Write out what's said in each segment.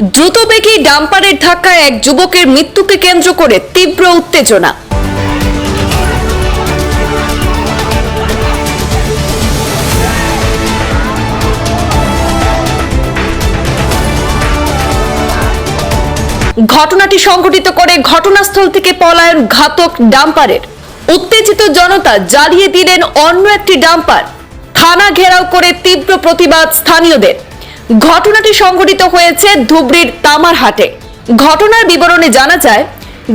দ্রুতবেগী ডাম্পারের ধাক্কায় এক যুবকের মৃত্যুকে কেন্দ্র করে তীব্র উত্তেজনা। ঘটনাটি সংঘটিত করে ঘটনাস্থল থেকে পলায়ন ঘাতক ডাম্পারের। উত্তেজিত জনতা জ্বালিয়ে দিলেন অন্য একটি ডাম্পার। থানা ঘেরাও করে তীব্র প্রতিবাদ স্থানীয়দের। ঘটনাটি সংঘটিত হয়েছে ধুবড়ির তামারহাটে। ঘটনার বিবরণে জানা যায়,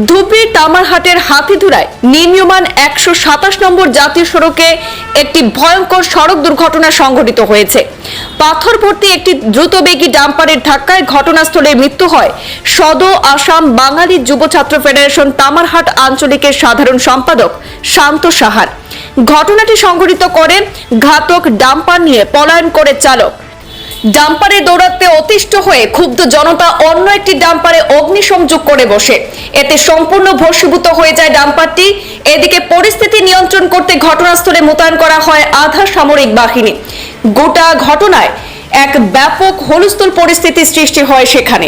ধুবড়ির তামারহাটের হাতিধুরায় নির্মীয়মান একশো সাতাশ নম্বর জাতীয় সড়কে একটি ভয়ঙ্কর সড়ক দুর্ঘটনা সংঘটিত হয়েছে। পাথর ভর্তি একটি দ্রুতবেগী ডাম্পারের ধাক্কায় ঘটনাস্থলে মৃত্যু হয়। সদ আসাম, বাঙালি যুব ছাত্র ফেডারেশন তামারহাট আঞ্চলিকের সাধারণ সম্পাদক শান্ত সাহার। ঘটনাটি সংঘটিত করে ঘাতক ডাম্পার নিয়ে পলায়ন করে চালক ডাম্পারে দৌড়াতে অতিষ্ঠ হয়ে ক্ষুব্ধ জনতা অন্য একটি ডাম্পারে অগ্নিসংযোগ করে বসে। এতে সম্পূর্ণ ভস্মীভূত হয়ে যায় ডাম্পারটি। এদিকে পরিস্থিতি নিয়ন্ত্রণ করতে ঘটনাস্থলে মোতায়েন করা হয় আধা সামরিক বাহিনী। গোটা ঘটনায় এক ব্যাপক হলুস্থল পরিস্থিতি সৃষ্টি হয় সেখানে।